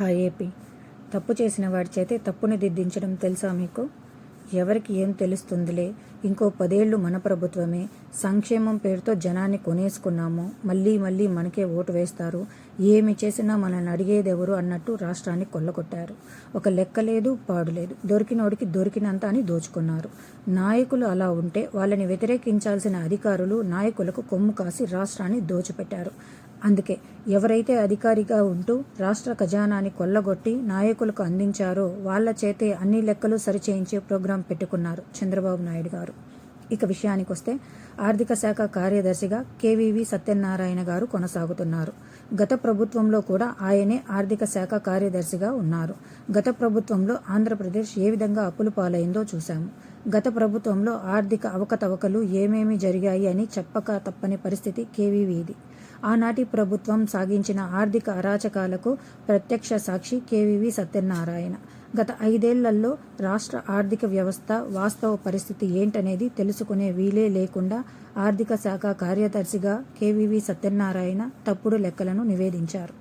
Hi AP. తప్పు చేసిన వాడి చేతే తప్పుని దిద్దించడం తెలుసా మీకు? ఎవరికి ఏం తెలుస్తుందిలే? ఇంకో పదేళ్ళు మన ప్రభుత్వమే. సంక్షేమం పేరుతో జనాన్ని కొనేసుకున్నాము. మళ్ళీ మళ్ళీ మనకే ఓటు వేస్తారు. ఏమి చేసినా మనల్ని అడిగేదెవరు అన్నట్టు రాష్ట్రాన్ని కొల్లగొట్టారు. ఒక లెక్క లేదు పాడు లేదు. దొరికినోడికి దొరికినంత అని దోచుకున్నారు. నాయకులు అలా ఉంటే వాళ్ళని వ్యతిరేకించాల్సిన అధికారులు నాయకులకు కొమ్ము కాసి రాష్ట్రాన్ని దోచిపెట్టారు. అందుకే ఎవరైతే అధికారిగా ఉంటూ రాష్ట్ర ఖజానాని కొల్లగొట్టి నాయకులకు అందించారో వాళ్ళ చేతే అన్ని లెక్కలు సరిచేయించే ప్రోగ్రాం పెట్టుకున్నారు చంద్రబాబు నాయుడు గారు. ఇక విషయానికొస్తే ఆర్థిక శాఖ కార్యదర్శిగా కేవీవి సత్యనారాయణ గారు కొనసాగుతున్నారు. గత ప్రభుత్వంలో కూడా ఆయనే ఆర్థిక శాఖ కార్యదర్శిగా ఉన్నారు. గత ప్రభుత్వంలో ఆంధ్రప్రదేశ్ ఏ విధంగా అప్పులు పాలైందో చూశాము. గత ప్రభుత్వంలో ఆర్థిక అవకతవకలు ఏమేమి జరిగాయి అని చెప్పక తప్పని పరిస్థితి కేవీవీది ఆనాటి ప్రభుత్వం సాగించిన ఆర్థిక అరాచకాలకు ప్రత్యక్ష సాక్షి కేవీవి సత్యనారాయణ. గత ఐదేళ్ళలో రాష్ట్ర ఆర్థిక వ్యవస్థ వాస్తవ పరిస్థితి ఏంటనేది తెలుసుకునే వీలే లేకుండా ఆర్థిక శాఖ కార్యదర్శిగా కేవీవి సత్యనారాయణ తప్పుడు లెక్కలను నివేదించారు.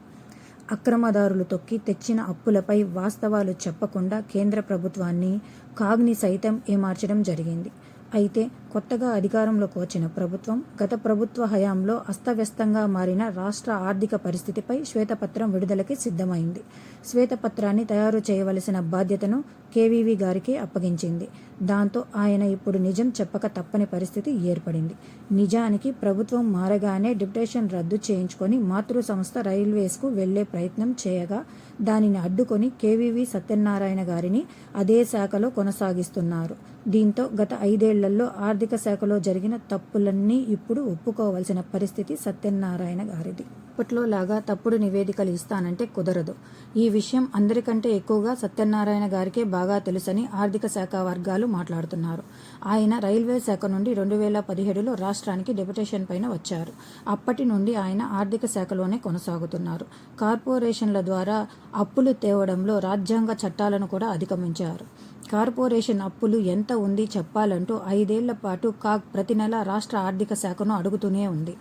అక్రమదారులు తొక్కి తెచ్చిన అప్పులపై వాస్తవాలు చెప్పకుండా కేంద్ర ప్రభుత్వాన్ని కాగ్ని సైతం ఏమార్చడం జరిగింది. అయితే కొత్తగా అధికారంలోకి వచ్చిన ప్రభుత్వం గత ప్రభుత్వ హయాంలో అస్తవ్యస్తంగా మారిన రాష్ట్ర ఆర్థిక పరిస్థితిపై శ్వేతపత్రం విడుదలకి సిద్ధమైంది. శ్వేతపత్రాన్ని తయారు చేయవలసిన బాధ్యతను కేవీవీ గారికి అప్పగించింది. దాంతో ఆయన ఇప్పుడు నిజం చెప్పక తప్పని పరిస్థితి ఏర్పడింది. నిజానికి ప్రభుత్వం మారగానే డిప్యుటేషన్ రద్దు చేయించుకొని మాతృ సంస్థ రైల్వేస్కు వెళ్ళే ప్రయత్నం చేయగా దానిని అడ్డుకొని కేవీవీ సత్యనారాయణ గారిని అదే శాఖలో కొనసాగిస్తున్నారు. దీంతో గత ఐదేళ్ళలో ఆర్థిక ఆర్థిక శాఖలో జరిగిన తప్పులన్నీ ఇప్పుడు ఒప్పుకోవాల్సిన పరిస్థితి సత్యనారాయణ గారిది. అప్పట్లో లాగా తప్పుడు నివేదికలు ఇస్తానంటే కుదరదు. ఈ విషయం అందరికంటే ఎక్కువగా సత్యనారాయణ గారికే బాగా తెలుసని ఆర్థిక శాఖ వర్గాలు మాట్లాడుతున్నారు. ఆయన రైల్వే శాఖ నుండి రెండు వేల పదిహేడులో రాష్ట్రానికి డెప్యుటేషన్ పైన వచ్చారు. అప్పటి నుండి ఆయన ఆర్థిక శాఖలోనే కొనసాగుతున్నారు. కార్పొరేషన్ల ద్వారా అప్పులు తేవడంలో రాజ్యాంగ చట్టాలను కూడా అధిగమించారు. కార్పొరేషన్ అప్పులు ఎంత ఉంది చెప్పాలంటూ ఐదేళ్ళ పాటు కాగ్ ప్రతి నెల రాష్ట్ర ఆర్థిక శాఖను అడుగుతూనే ఉంది.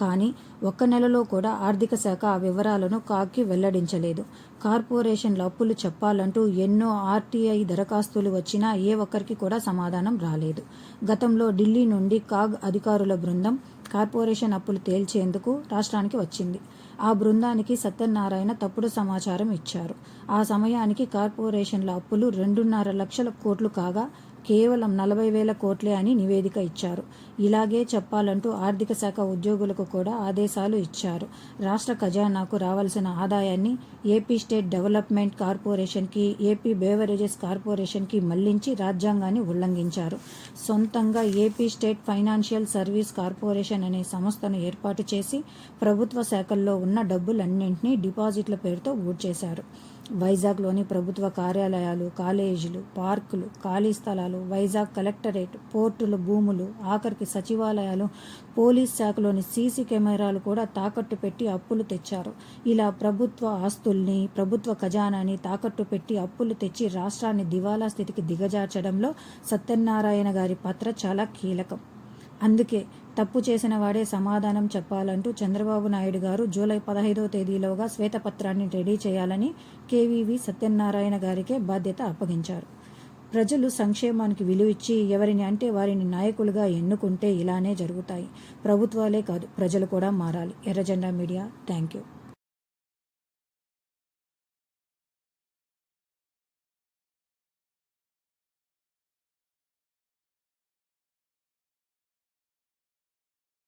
కానీ ఒక్క నెలలో కూడా ఆర్థిక శాఖ ఆ వివరాలను కాగ్కి వెల్లడించలేదు. కార్పొరేషన్ల అప్పులు చెప్పాలంటూ ఎన్నో ఆర్టీఐ దరఖాస్తులు వచ్చినా ఏ ఒక్కరికి కూడా సమాధానం రాలేదు. గతంలో ఢిల్లీ నుండి కాగ్ అధికారుల బృందం కార్పొరేషన్ అప్పులు తేల్చేందుకు రాష్ట్రానికి వచ్చింది. ఆ బృందానికి సత్యనారాయణ తప్పుడు సమాచారం ఇచ్చారు. ఆ సమయానికి కార్పొరేషన్ల అప్పులు రెండున్నర లక్షల కోట్లు కాగా కేవలం నలభై వేల కోట్లే అని నివేదిక ఇచ్చారు. ఇలాగే చెప్పాలంటూ ఆర్థిక శాఖ ఉద్యోగులకు కూడా ఆదేశాలు ఇచ్చారు. రాష్ట్ర ఖజానాకు రావాల్సిన ఆదాయాన్ని ఏపీ స్టేట్ డెవలప్మెంట్ కార్పొరేషన్కి ఏపీ బేవరేజెస్ కార్పొరేషన్కి మళ్ళించి రాజ్యాంగాన్ని ఉల్లంఘించారు. సొంతంగా AP state financial service corporation అనే సంస్థను ఏర్పాటు చేసి ప్రభుత్వ శాఖల్లో ఉన్న డబ్బులన్నింటినీ డిపాజిట్ల పేరుతో ఊడ్చేశారు. వైజాగ్లోని ప్రభుత్వ కార్యాలయాలు కాలేజీలు పార్కులు ఖాళీ స్థలాలు వైజాగ్ కలెక్టరేట్ పోర్టుల భూములు ఆఖరికి సచివాలయాలు పోలీస్ శాఖలోని సీసీ కెమెరాలు కూడా తాకట్టు పెట్టి అప్పులు తెచ్చారు. ఇలా ప్రభుత్వ ఆస్తుల్ని ప్రభుత్వ ఖజానాని తాకట్టు పెట్టి అప్పులు తెచ్చి రాష్ట్రాన్ని దివాలా స్థితికి దిగజార్చడంలో సత్యనారాయణ గారి పాత్ర చాలా కీలకం. అందుకే తప్పు చేసిన వాడే సమాధానం చెప్పాలంటూ చంద్రబాబు నాయుడు గారు జూలై పదహైదవ తేదీలోగా శ్వేతపత్రాన్ని రెడీ చేయాలని కేవీవి సత్యనారాయణ గారికే బాధ్యత అప్పగించారు. ప్రజలు సంక్షేమానికి విలువిచ్చి ఎవరిని అంటే వారిని నాయకులుగా ఎన్నుకుంటే ఇలానే జరుగుతాయి. ప్రభుత్వాలే కాదు ప్రజలు కూడా మారాలి. ఎర్రజెండా మీడియా థ్యాంక్ యూ